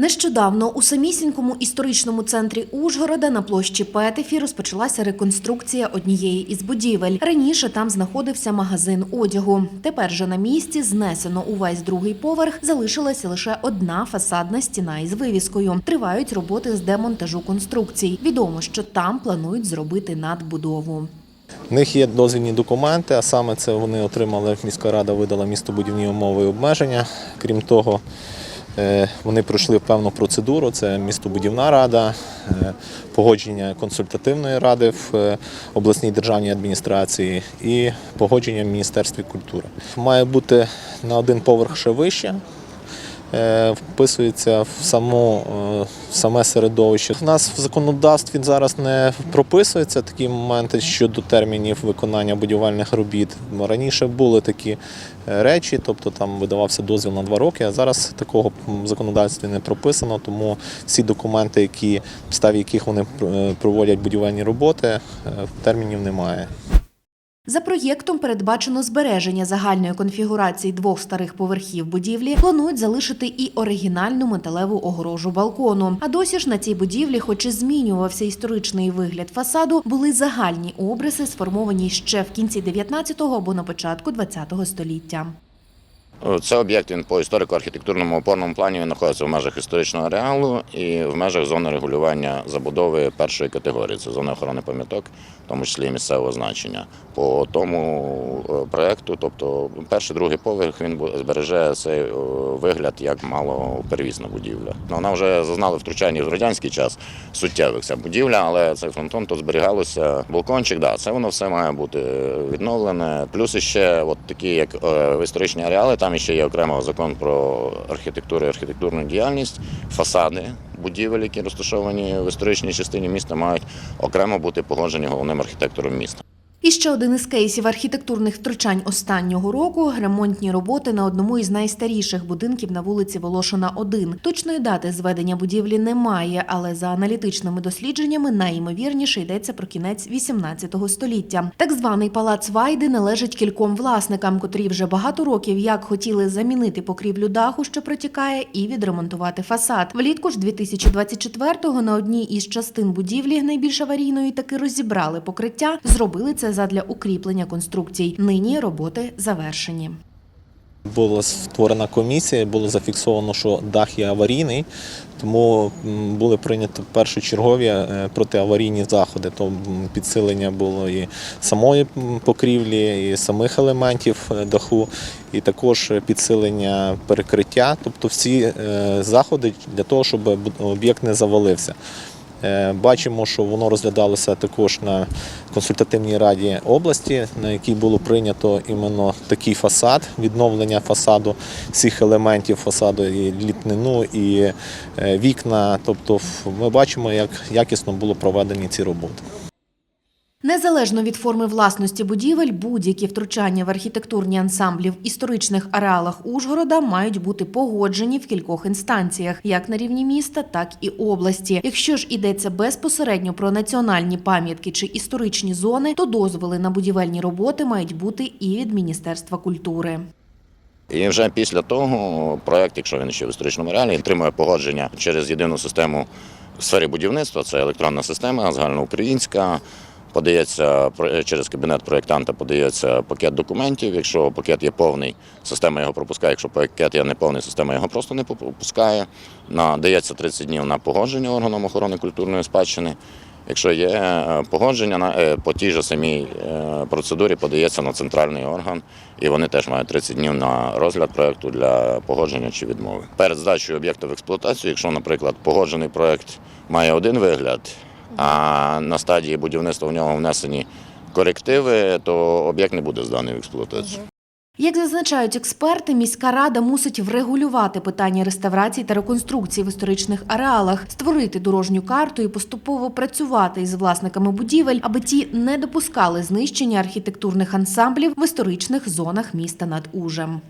Нещодавно у самісінькому історичному центрі Ужгорода на площі Петефі розпочалася реконструкція однієї із будівель. Раніше там знаходився магазин одягу. Тепер же на місці знесено увесь другий поверх. Залишилася лише одна фасадна стіна із вивіскою. Тривають роботи з демонтажу конструкцій. Відомо, що там планують зробити надбудову. В них є дозвільні документи, а саме це вони отримали, міська рада видала містобудівні умови і обмеження. Крім того, вони пройшли певну процедуру. Це містобудівна рада, е, погодження консультативної ради в е, обласній державній адміністрації і погодження в Міністерстві культури. Має бути на один поверх ще вище. Е, Вписується в само, е, в саме середовище. У нас в законодавстві зараз не прописуються такі моменти щодо термінів виконання будівельних робіт. Раніше були такі е, речі, тобто там видавався дозвіл на два роки, а зараз такого в законодавстві не прописано, тому всі документи, які, в підставі яких вони е, проводять будівельні роботи, е, термінів немає. За проєктом передбачено збереження загальної конфігурації двох старих поверхів будівлі. Планують залишити і оригінальну металеву огорожу балкону. А досі ж на цій будівлі, хоч і змінювався історичний вигляд фасаду, були загальні обриси, сформовані ще в кінці 19-го або на початку 20-го століття. Це об'єкт він по історико-архітектурному опорному плані він знаходиться в межах історичного ареалу і в межах зони регулювання забудови першої категорії. Це зона охорони пам'яток, в тому числі і місцевого значення. По тому е, проекту, тобто перший другий поверх, він збереже цей е, вигляд як малоперевізна будівля. Ну, Вона вже зазнала втручання в радянський час суттєвих ця будівля, але цей фронтон тут зберігалося. Балкончик, да, це воно все має бути відновлене. Плюс ще от такі, як е, історичні ареали, там ще є окремо закон про архітектуру і архітектурну діяльність, фасади будівель, які розташовані в історичній частині міста, мають окремо бути погоджені головним архітектором міста. Ще один із кейсів архітектурних втручань останнього року ремонтні роботи на одному із найстаріших будинків на вулиці Волошина 1. Точної дати зведення будівлі немає, але за аналітичними дослідженнями найімовірніше йдеться про кінець 18 століття. Так званий палац Вайди належить кільком власникам, котрі вже багато років як хотіли замінити покрівлю даху, що протікає, і відремонтувати фасад. Влітку ж 2024-го на одній із частин будівлі, найбільш аварійної, таки розібрали покриття, зробили це задля укріплення конструкцій. Нині роботи завершені. Була створена комісія, було зафіксовано, що дах є аварійний, тому були прийняті першочергові е, протиаварійні заходи. То підсилення було і самої покрівлі, і самих елементів е, даху, і також підсилення перекриття, тобто всі е, заходи для того, щоб об'єкт не завалився. Е, Бачимо, що воно розглядалося також на консультативній раді області, на якій було прийнято іменно такий фасад, відновлення фасаду всіх елементів фасаду, і ліпнину і е, вікна. Тобто, ми бачимо, як якісно було проведені ці роботи. Незалежно від форми власності будівель, будь-які втручання в архітектурні ансамблі в історичних ареалах Ужгорода мають бути погоджені в кількох інстанціях, як на рівні міста, так і області. Якщо ж йдеться безпосередньо про національні пам'ятки чи історичні зони, то дозволи на будівельні роботи мають бути і від Міністерства культури. І вже після того проект, якщо він ще в історичному реалі, отримує погодження через єдину систему в сфері будівництва. Це електронна система, загальноукраїнська. Подається про- через кабінет проєктанта, подається пакет документів. Якщо пакет є повний, система його пропускає. Якщо пакет є неповний, система його просто не пропускає. Надається 30 днів на погодження органом охорони культурної спадщини. Якщо є е, погодження е, по тій же самій е, процедурі, подається на центральний орган, і вони теж мають 30 днів на розгляд проекту для погодження чи відмови. Перед здачею об'єкту в експлуатацію, якщо, наприклад, погоджений проект має один вигляд, а на стадії будівництва в нього внесені корективи, то об'єкт не буде зданий в експлуатацію. Як зазначають експерти, міська рада мусить врегулювати питання реставрації та реконструкції в історичних ареалах, створити дорожню карту і поступово працювати із власниками будівель, аби ті не допускали знищення архітектурних ансамблів в історичних зонах міста над Ужем.